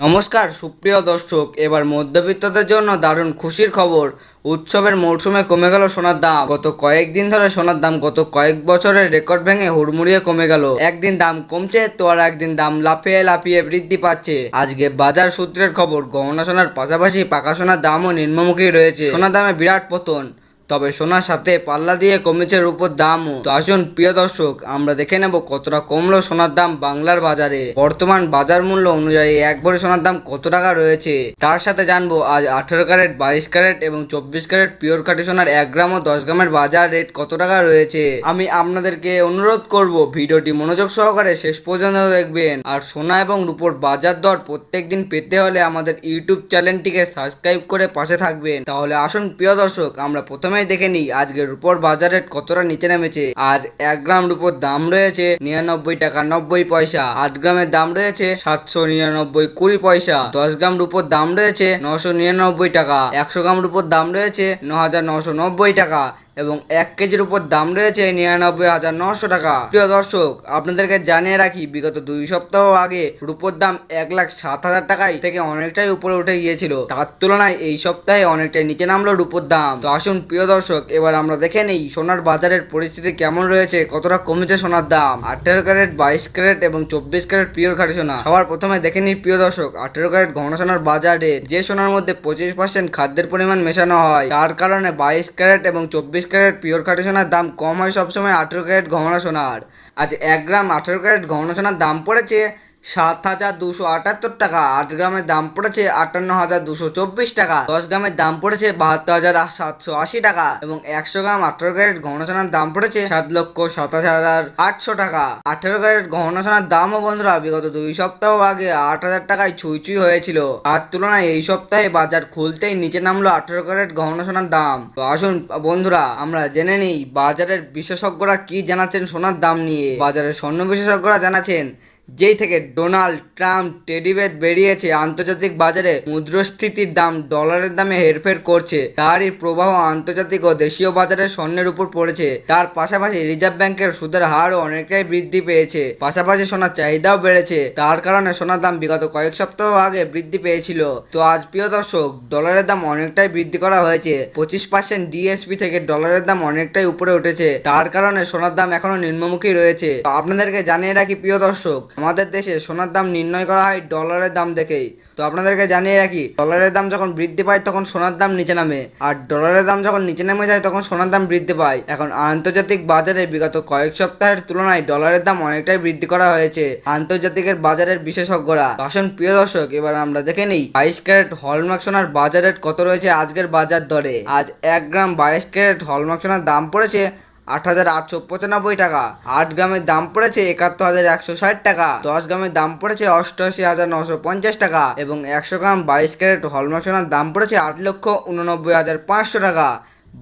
নমস্কার, সুপ্রিয় দর্শক, এবার মধ্যবিত্তদের জন্য দারুণ খুশির খবর। উৎসবের মরশুমে কমে গেল সোনার দাম। গত কয়েকদিন ধরে সোনার দাম গত কয়েক বছরের রেকর্ড ভেঙে হুড়মুড়িয়ে কমে গেল। একদিন দাম কমছে তো আর একদিন দাম লাফিয়ে লাফিয়ে বৃদ্ধি পাচ্ছে। আজকে বাজার সূত্রের খবর, গহনা সোনার পাশাপাশি পাকা সোনার দামও নিম্নমুখী রয়েছে। সোনার দামে বিরাট পতন। তবে সোনার সাথে পাল্লা দিয়ে কমেছে রূপোর দামও। তো আসুন, প্রিয় দর্শক, আমরা দেখে নেব কতটা কমলো সোনার দাম বাংলার বাজারে। বর্তমান বাজার মূল্য অনুযায়ী এক ভরি সোনার দাম কত টাকা রয়েছে? তার সাথে জানব, আজ আঠেরো ক্যারেট, বাইশ ক্যারেট এবং চব্বিশ ক্যারেট পিওর কাটি সোনার এক গ্রাম ও দশ গ্রামের বাজার রেট কত টাকা রয়েছে? আমি আপনাদেরকে অনুরোধ করব, ভিডিওটি মনোযোগ সহকারে শেষ পর্যন্ত দেখবেন। আর সোনা এবং রূপোর বাজার দর প্রত্যেক দিন পেতে হলে আমাদের ইউটিউব চ্যানেলটিকে সাবস্ক্রাইব করে পাশে থাকবেন। তাহলে আসুন, প্রিয় দর্শক, আমরা প্রথমেই দেখে নিই আজকে রুপোর বাজার কতটা নিচে নেমেছে। আজ এক গ্রাম রূপোর দাম রয়েছে নিরানব্বই টাকা নব্বই পয়সা। আট গ্রামের দাম রয়েছে সাতশো নিরানব্বই কুড়ি পয়সা। দশ গ্রাম রূপোর দাম রয়েছে নশো নিরানব্বই টাকা। একশো গ্রাম রূপোর দাম রয়েছে ন হাজার নশো নব্বই টাকা। এবং এক কেজির উপর দাম রয়েছে নিরানব্বই হাজার নশো টাকা। প্রিয় দর্শক, আপনাদেরকে জানিয়ে রাখি, বিগত দুই সপ্তাহ আগে রূপোর দাম এক লাখ সাত হাজার টাকায় থেকে অনেকটাই উপরে উঠে গিয়েছিল। তার তুলনায় এই সপ্তাহে অনেকটাই নিচে নামলো রূপোর দাম। তো আসুন, প্রিয় দর্শক, এবার আমরা দেখে নেই সোনার বাজারের পরিস্থিতি কেমন রয়েছে, কতটা কমেছে সোনার দাম। আঠেরো ক্যারেট, বাইশ ক্যারেট এবং চব্বিশ ক্যারেট পিওর খাঁটি সোনা। সবার প্রথমে দেখে নিই, প্রিয় দর্শক, আঠেরো ক্যারেট ঘন সোনার বাজারে যে সোনার মধ্যে পঁচিশ পার্সেন্ট খাদ্যের পরিমাণ মেশানো হয়, তার কারণে বাইশ ক্যারেট এবং চব্বিশ ক্যারেট পিওর খাটি সোনার দাম কম হয় সবসময় আঠেরো ক্যারেট গহনা সোনার। আজ এক গ্রাম আঠেরো ক্যারেট গহনা সোনার দাম পড়েছে সাত হাজার দুশো আটাত্তর টাকা, আট গ্রামের দাম পড়েছে আটান্ন হাজার দুশো চব্বিশ টাকা, দশ গ্রামের দাম পড়েছে বাহাত্তর হাজার সাতশো আশি টাকা এবং একশো গ্রাম আঠারো ক্যারেট গহনা সোনার দাম পড়েছে সাত লক্ষ সাতাশ হাজার আটশো টাকা। আঠারো ক্যারেট গহনা সোনার দামও বন্ধুরা বিগত দুই সপ্তাহ আগে আট হাজার টাকায় ছুঁই ছুঁই হয়েছিল। আর তুলনায় এই সপ্তাহে বাজার খুলতেই নিচে নামলো আঠারো ক্যারেট গহনা সোনার দাম। তো আসুন বন্ধুরা, আমরা জেনে নিই বাজারের বিশেষজ্ঞরা কি জানাচ্ছেন সোনার দাম নিয়ে। বাজারের স্বর্ণ বিশেষজ্ঞরা জানাচ্ছেন যেই থেকে ডোনাল্ড ট্রাম্প টেডিবেদ বেরিয়েছে, আন্তর্জাতিক বাজারে মুদ্রাস্ফীতির দাম ডলারের দামে হেরফের করছে। তারই প্রভাব আন্তর্জাতিক ও দেশীয় বাজারে স্বর্ণের উপর পড়েছে। তার পাশাপাশি রিজার্ভ ব্যাংকের সুদের হারও অনেকটাই বৃদ্ধি পেয়েছে। পাশাপাশি সোনার চাহিদাও বেড়েছে। তার কারণে সোনার দাম বিগত কয়েক সপ্তাহ আগে বৃদ্ধি পেয়েছিল। তো আজ, প্রিয় দর্শক, ডলারের দাম অনেকটাই বৃদ্ধি করা হয়েছে। পঁচিশ পার্সেন্ট ডিএসপি থেকে ডলারের দাম অনেকটাই উপরে উঠেছে। তার কারণে সোনার দাম এখনও নিম্নমুখী রয়েছে। আপনাদেরকে জানিয়ে রাখি, প্রিয় দর্শক আমাদের দেশে সোনার দাম নির্ণয় করা হয় ডলারের দাম দেখেই। তো আপনাদেরকে জানিয়ে রাখি ডলারের দাম যখন বৃদ্ধি পায় তখন সোনার দাম নিচে নামে। আর ডলারের দাম যখন নিচে নেমে যায় তখন সোনার দাম বৃদ্ধি পায়। এখন আন্তর্জাতিক বাজারে বিগত কয়েক সপ্তাহের তুলনায় ডলারের দাম অনেকটাই বৃদ্ধি করা হয়েছে আন্তর্জাতিকের বাজারের বিশেষজ্ঞরা। আসুন প্রিয় দর্শক, এবার আমরা দেখে নিই বাইশ ক্যারেট হলমার্ক সোনার বাজার রেট কত রয়েছে আজকের বাজার দরে। আজ এক গ্রাম বাইশ ক্যারেট হলমার্ক সোনার দাম পড়েছে আট হাজার আটশো পঁচানব্বই টাকা। আট গ্রামের দাম পড়েছে একাত্তর হাজার একশো ষাট টাকা। দশ গ্রামের দাম পড়েছে অষ্টআশি হাজার নশো পঞ্চাশ টাকা এবং একশো গ্রাম বাইশ ক্যারেট হলমার্ক সোনার দাম পড়েছে আট লক্ষ উননব্বই হাজার পাঁচশো টাকা।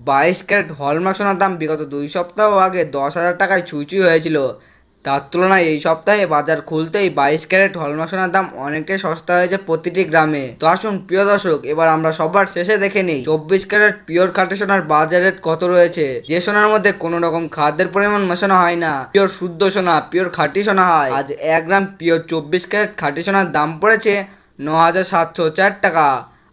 বাইশ ক্যারেট হলমার্ক সোনার দাম বিগত দুই সপ্তাহ আগে দশ হাজার টাকায় ছুঁই হয়েছিল। তার তুলনায় এই সপ্তাহে বাজার খুলতেই বাইশ ক্যারেট হলমার্ক সোনার দাম অনেকটাই সস্তা হয়েছে প্রতিটি গ্রামে। তো আসুন, প্রিয় দর্শক, এবার আমরা সবার শেষে দেখে নিই চব্বিশ ক্যারেট পিওর খাঁটি সোনার বাজার রেট কত রয়েছে, যে সোনার মধ্যে কোনো রকম খাদ্যের পরিমাণ মেশানো হয় না। পিওর শুদ্ধ সোনা, পিওর খাঁটি সোনা হয়। আজ এক গ্রাম পিওর চব্বিশ ক্যারেট খাঁটি সোনার দাম পড়েছে ন হাজার সাতশো চার টাকা।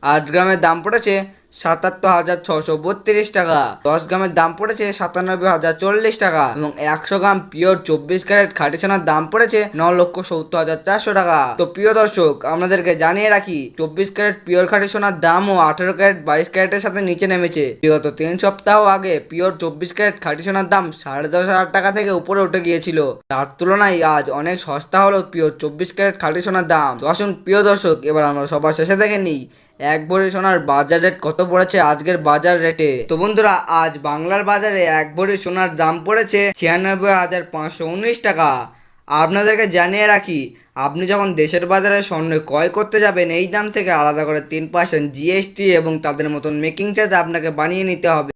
আট গ্রামের দাম পড়েছে সাতাত্তর হাজার ছশো বত্রিশ টাকা। দশ গ্রামের দাম পড়েছে সাতানব্বই হাজার চল্লিশ টাকা এবং একশো গ্রাম পিওর চব্বিশ ক্যারেট খাঁটি সোনার দাম পড়েছে ন লক্ষ সত্তর হাজার চারশো টাকা। তো প্রিয় দর্শক, আপনাদেরকে জানিয়ে রাখি, চব্বিশ ক্যারেট পিওর খাঁটি সোনার দামও আঠেরো ক্যারেট বাইশ ক্যারেটের সাথে নিচে নেমেছে। বিগত তিন সপ্তাহ আগে পিওর চব্বিশ ক্যারেট খাঁটি সোনার দাম সাড়ে দশ হাজার টাকা থেকে উপরে উঠে গিয়েছিল। তার তুলনায় আজ অনেক সস্তা হলো পিওর চব্বিশ ক্যারেট খাঁটি সোনার দাম আসুন, প্রিয় দর্শক, এবার আমরা সবার শেষে দেখে নিই এক ভরি সোনার বাজার রেট কত পড়েছে আজকের বাজার রেটে? তো বন্ধুরা, আজ বাংলার বাজারে এক ভরি সোনার দাম পড়েছে ছিয়ানব্বই হাজার পাঁচশো উনিশ টাকা। আপনাদেরকে জানিয়ে রাখি, আপনি যখন দেশের বাজারে স্বর্ণ ক্রয় করতে যাবেন, এই দাম থেকে আলাদা করে তিন পার্সেন্ট জিএসটি এবং তাদের মতন মেকিং চার্জ আপনাকে বানিয়ে নিতে হবে।